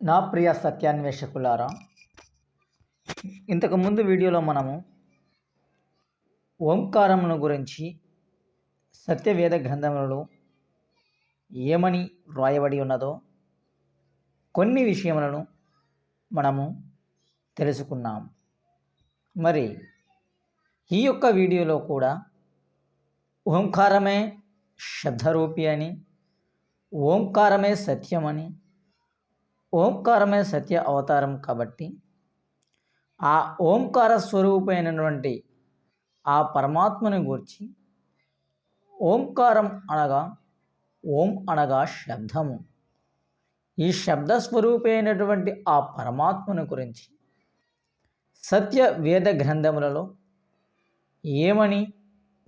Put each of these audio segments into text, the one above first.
నా ప్రియ సత్యాన్వేషకులారా ఇంతకుముందు వీడియోలో మనము ఓంకారమును గురించి సత్యవేద గ్రంథములలో ఏమని వ్రాయబడి ఉన్నదో కొన్ని విషయములను మనము తెలుసుకున్నాం. మరి ఈ యొక్క వీడియోలో కూడా ఓంకారమే శబ్దరూపి అని ఓంకారమే సత్యమని ఓంకారమే సత్య అవతారం కాబట్టి ఆ ఓంకార స్వరూపమైనటువంటి ఆ పరమాత్మని గూర్చి ఓంకారం అనగా ఓం అనగా శబ్దము. ఈ శబ్ద స్వరూపమైనటువంటి ఆ పరమాత్మను గురించి సత్య వేద గ్రంథములలో ఏమని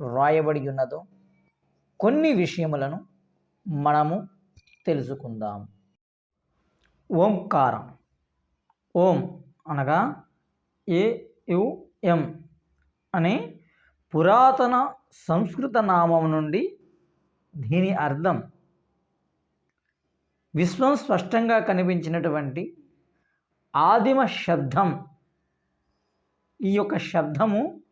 వ్రాయబడి ఉన్నదో కొన్ని విషయములను మనము తెలుసుకుందాం. ఓంకారం. ఓం అనగా ఏ యు ఎం అనే పురాతన సంస్కృత నామం నుండి దీని అర్థం. విశ్వం స్పష్టంగా కనిపించినటువంటి ఆదిమ శబ్దం. ఈ యొక్క శబ్దము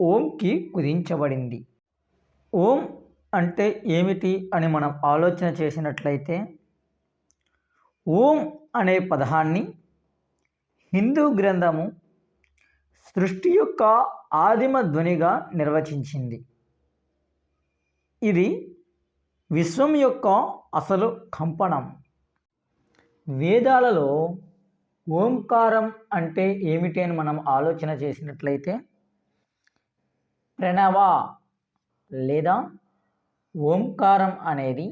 ఓంకి కుదించబడింది. ఓం అంటే ఏమిటి అని మనం ఆలోచన చేసినట్లయితే ఓం అనే పదాన్ని హిందూ గ్రంథము సృష్టి యొక్క ఆదిమ ధ్వనిగా నిర్వచించింది. ఇది విశ్వం యొక్క అసలు కంపనం వేదాలలో ఓంకారం అంటే ఏమిటి అని మనం ఆలోచన చేసినట్లయితే ప్రణవ లేదా ఓంకారం అనేది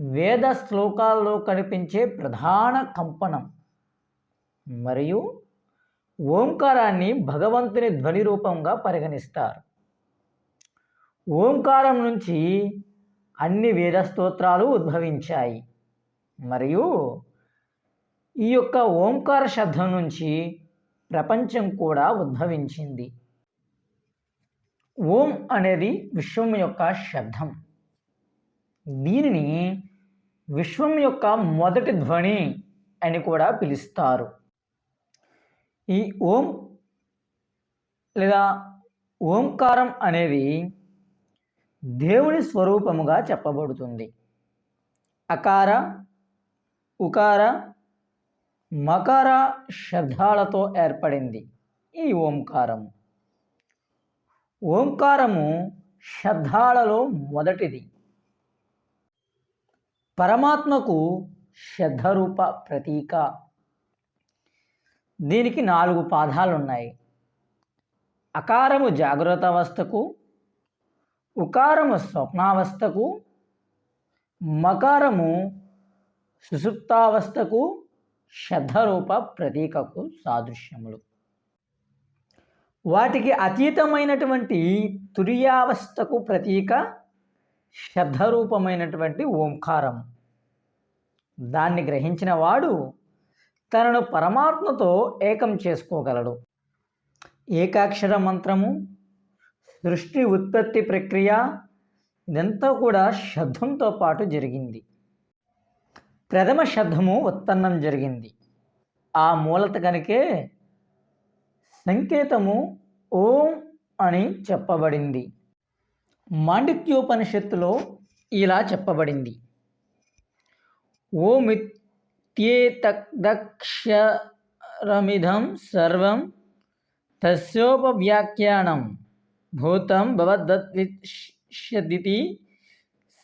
వేద శ్లోకాల్లో కనిపించే ప్రధాన కంపనం మరియు ఓంకారాన్ని భగవంతుని ధ్వని రూపంగా పరిగణిస్తారు. ఓంకారం నుంచి అన్ని వేద స్తోత్రాలు ఉద్భవించాయి. మరియు ఈ యొక్క ఓంకార శబ్దం నుంచి ప్రపంచం కూడా ఉద్భవించింది. ఓం అనేది విశ్వం యొక్క శబ్దం. దీనిని విశ్వం యొక్క మొదటి ధ్వని అని కూడా పిలుస్తారు. ఈ ఓం లేదా ఓంకారం అనేది దేవుని స్వరూపముగా చెప్పబడుతుంది. అకార ఉకార మకార శబ్దాలతో ఏర్పడింది ఈ ఓంకారం. ఓంకారము శబ్దాలలో మొదటిది. పరమాత్మకు శబ్దరూప ప్రతీక. దీనికి నాలుగు పాదాలు ఉన్నాయి అకారము జాగ్రత్త అవస్థకు ఉకారము స్వప్నావస్థకు మకారము సుసుప్తావస్థకు శబ్దరూప ప్రతీకకు సాదృశ్యములు. వాటికి అతీతమైనటువంటి తురియావస్థకు ప్రతీక శబ్దరూపమైనటువంటి ఓంకారం. దాన్ని గ్రహించిన వాడు తనను పరమాత్మతో ఏకం చేసుకోగలడు. ఏకాక్షర మంత్రము సృష్టి ఉత్పత్తి ప్రక్రియ ఇదంతా కూడా శబ్దంతో పాటు జరిగింది. ప్రథమ శబ్దము ఉత్పన్నం జరిగింది. ఆ మూలత కనుకే సంకేతము ఓం అని చెప్పబడింది. మాండిక్యోపనిషత్తులో ఇలా చెప్పబడింది. ఓమిత్యేతదక్షరమిధం సర్వం తస్యోపవ్యాఖ్యానం భూతం భవద్విష్యదితి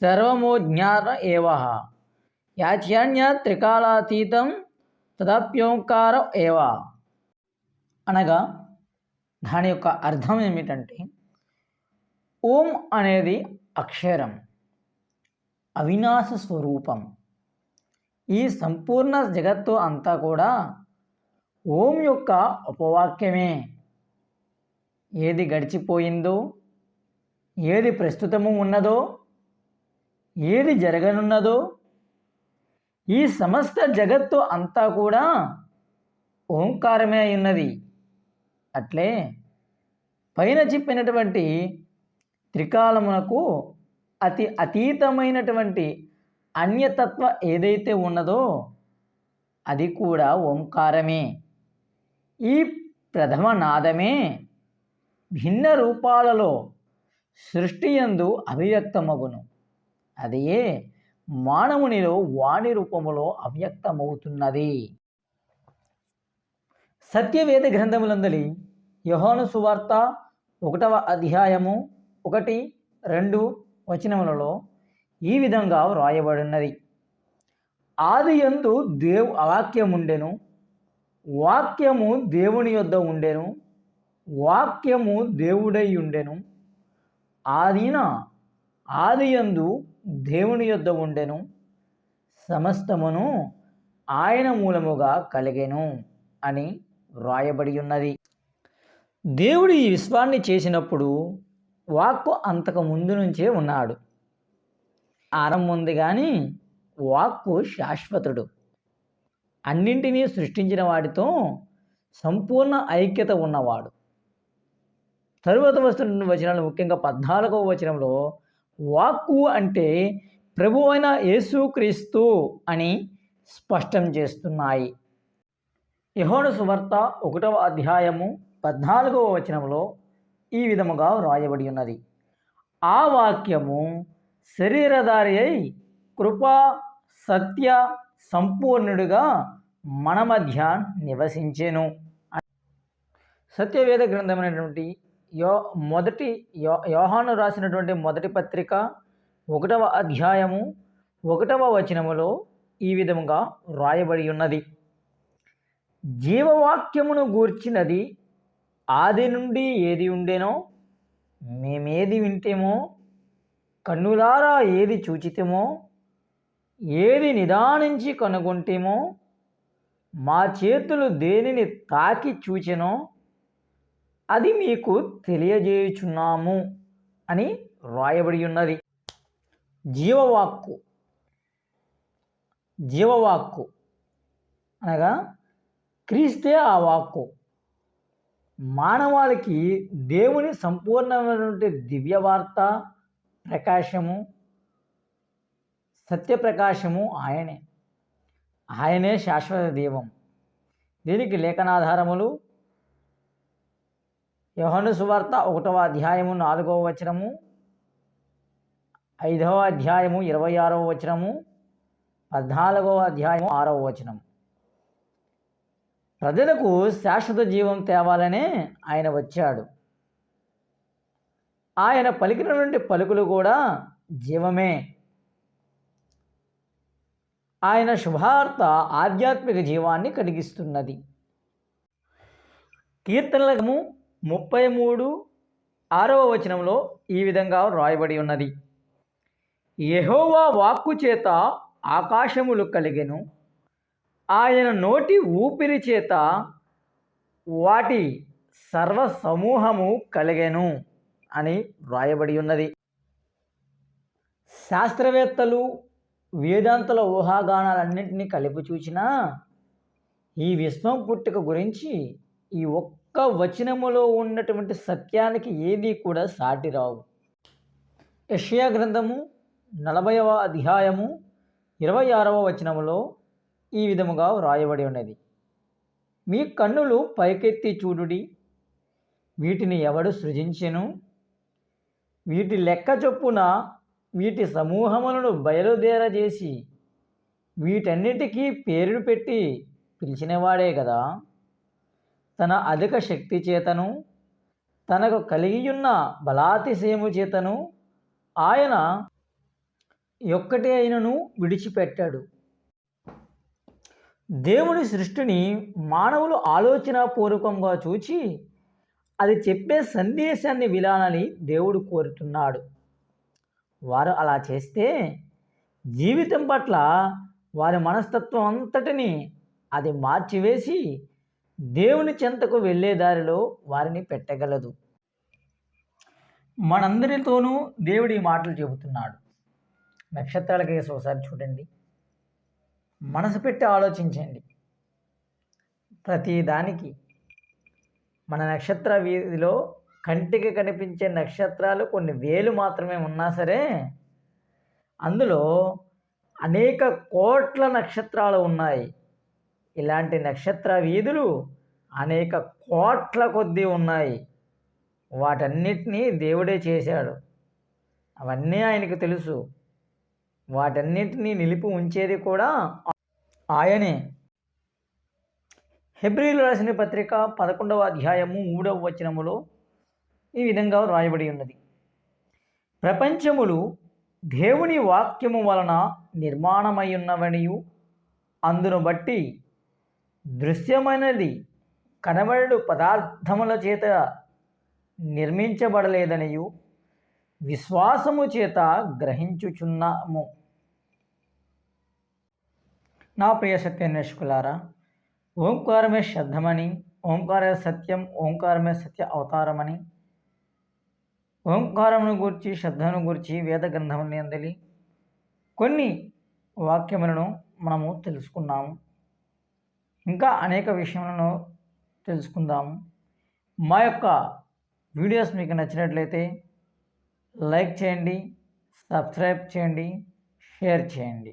సర్వమోజ్ఞాత ఏవ యాచ్యాన్య త్రికాలాతీతం తదప్యోంకార ఏవ అనగా దాని యొక్క అర్థం ఏమిటంటే ఓం అనేది అక్షరం అవినాశ స్వరూపం. ఈ సంపూర్ణ జగత్తు అంతా కూడా ఓం యొక్క ఉపవాక్యమే ఏది గడిచిపోయిందో ఏది ప్రస్తుతము ఉన్నదో ఏది జరగనున్నదో ఈ సమస్త జగత్తు అంతా కూడా ఓంకారమే ఉన్నది అట్లే పైన చెప్పినటువంటి త్రికాలమునకు అతి అతీతమైనటువంటి అన్యతత్వ ఏదైతే ఉన్నదో అది కూడా ఓంకారమే. ఈ ప్రథమ నాదమే భిన్న రూపాలలో సృష్టి యందు అభివ్యక్తమగును. అదే మానవునిలో వాణి రూపములో అవ్యక్తమవుతున్నది. సత్యవేద గ్రంథములందలి యహోను సువార్త ఒకటవ అధ్యాయము ఒకటి రెండు వచనములలో ఈ విధంగా వ్రాయబడినది. ఆది ఎందు దేవు వాక్యముండెను వాక్యము దేవుని యొద్ద ఉండెను వాక్యము దేవుడై ఉండెను. ఆదిన ఆదియందు దేవుని యొద్ద ఉండెను సమస్తమును ఆయన మూలముగా కలిగెను అని వ్రాయబడి ఉన్నది దేవుడు ఈ విశ్వాన్ని చేసినప్పుడు వాక్కు అంతకు ముందు నుంచే ఉన్నాడు. ఆరంభం ఉంది కానీ వాక్కు శాశ్వతుడు. అన్నింటినీ సృష్టించిన వాడితో సంపూర్ణ ఐక్యత ఉన్నవాడు. తరువాత వస్తున్న వచనంలో ముఖ్యంగా పద్నాలుగవ వచనంలో వాక్కు అంటే ప్రభు అయిన యేసుక్రీస్తు అని స్పష్టం చేస్తున్నాయి. యహోను సువార్త ఒకటవ అధ్యాయము పద్నాలుగవ వచనంలో ఈ విధముగా వ్రాయబడి ఉన్నది. ఆ వాక్యము శరీరధారి అయి కృపా సత్య సంపూర్ణుడిగా మన మధ్య నివసించెను. సత్యవేద గ్రంథమైనటువంటి యో మొదటి యో యోహాను రాసినటువంటి మొదటి పత్రిక ఒకటవ అధ్యాయము ఒకటవ వచనములో ఈ విధముగా వ్రాయబడి ఉన్నది. జీవవాక్యమును గూర్చినది ఆది నుండి ఏది ఉండేనో మేమేది వింటేమో కన్నులారా ఏది చూచితేమో ఏది నిదానించి కనుగొంటేమో మా చేతులు దేనిని తాకి చూచెనో అది మీకు తెలియజేయుచున్నాము అని వ్రాయబడి ఉన్నది. జీవవాక్కు. జీవవాక్కు అనగా క్రీస్తే ఆ వాక్కు. మానవాళికి దేవుని సంపూర్ణమైనటువంటి దివ్యవార్త ప్రకాశము సత్యప్రకాశము ఆయనే. ఆయనే శాశ్వత దీవం. దీనికి లేఖనాధారములు యోహను సువార్త ఒకటవ అధ్యాయము నాలుగవ వచనము ఐదవ అధ్యాయము ఇరవై ఆరవ వచనము పద్నాలుగవ అధ్యాయము ఆరవ వచనం ప్రజలకు శాశ్వత జీవం తేవాలనే ఆయన వచ్చాడు. ఆయన పలికినటువంటి పలుకులు కూడా జీవమే. ఆయన శుభార్త ఆధ్యాత్మిక జీవాన్ని కలిగిస్తున్నది. కీర్తనలము ముప్పై మూడు ఆరవ వచనంలో ఈ విధంగా వ్రాయబడి ఉన్నది. యహోవా వాక్కు చేత ఆకాశములు కలిగెను. ఆయన నోటి ఊపిరి చేత వాటి సర్వ సమూహము కలిగెను అని వ్రాయబడి ఉన్నది. శాస్త్రవేత్తలు వేదాంతల ఊహాగానాలన్నింటినీ కలిపి చూచినా ఈ విశ్వం పుట్టుక గురించి ఈ ఒక్క వచనములో ఉన్నటువంటి సత్యానికి ఏది కూడా సాటి రావు. యషయా గ్రంథము నలభైవ అధ్యాయము ఇరవై ఆరవ వచనములో ఈ విధముగా వ్రాయబడి ఉన్నది. మీ కన్నులు పైకెత్తి చూడుడి. వీటిని ఎవడు సృజించెను? వీటి లెక్క చొప్పున వీటి సమూహములను బయలుదేరజేసి వీటన్నిటికీ పేరును పెట్టి పిలిచినవాడే కదా తన అధిక శక్తి చేతను తనకు కలిగియున్న బలాతిశయము చేతను ఆయన ఒక్కటే అయినను విడిచిపెట్టాడు. దేవుని సృష్టిని మానవులు ఆలోచనాపూర్వకంగా చూచి అది చెప్పే సందేశాన్ని వినాలని దేవుడు కోరుతున్నాడు. వారు అలా చేస్తే జీవితం పట్ల వారి మనస్తత్వం అంతటిని అది మార్చివేసి దేవుని చెంతకు వెళ్ళే దారిలో వారిని పెట్టగలదు. మనందరితోనూ దేవుడి మాటలు చెబుతున్నాడు. నక్షత్రాల కేసు ఒకసారి చూడండి. మనసు పెట్టి ఆలోచించండి. ప్రతిదానికి మన నక్షత్ర వీధిలో కంటికి కనిపించే నక్షత్రాలు కొన్ని వేలు మాత్రమే ఉన్నా సరే అందులో అనేక కోట్ల నక్షత్రాలు ఉన్నాయి. ఇలాంటి నక్షత్ర వీధులు అనేక కోట్ల కొద్దీ ఉన్నాయి. వాటన్నిటినీ దేవుడే చేశాడు. అవన్నీ ఆయనకు తెలుసు. వాటన్నిటినీ నిలిపి ఉంచేది కూడా ఆయనే. హెబ్రిల్ రాసిన పత్రిక పదకొండవ అధ్యాయము మూడవ వచనములో ఈ విధంగా వ్రాయబడి ఉన్నది. ప్రపంచములు దేవుని వాక్యము వలన నిర్మాణమై ఉన్నవనియు అందును బట్టి దృశ్యమైనది కనబడు పదార్థముల చేత నిర్మించబడలేదనియు విశ్వాసము చేత గ్రహించుచున్నాము. నా ప్రియ సత్యాన్వేషకులారా ఓంకారమే శబ్దమని ఓంకార సత్యం ఓంకారమే సత్య అవతారమని ఓంకారమును గూర్చి శబ్దమును గూర్చి వేద గ్రంథములని అందలి కొన్ని వాక్యములను మనము తెలుసుకున్నాము. ఇంకా అనేక విషయములను తెలుసుకుందాము. మా యొక్క వీడియోస్ మీకు నచ్చినట్లయితే లైక్ చేయండి సబ్స్క్రైబ్ చేయండి షేర్ చేయండి.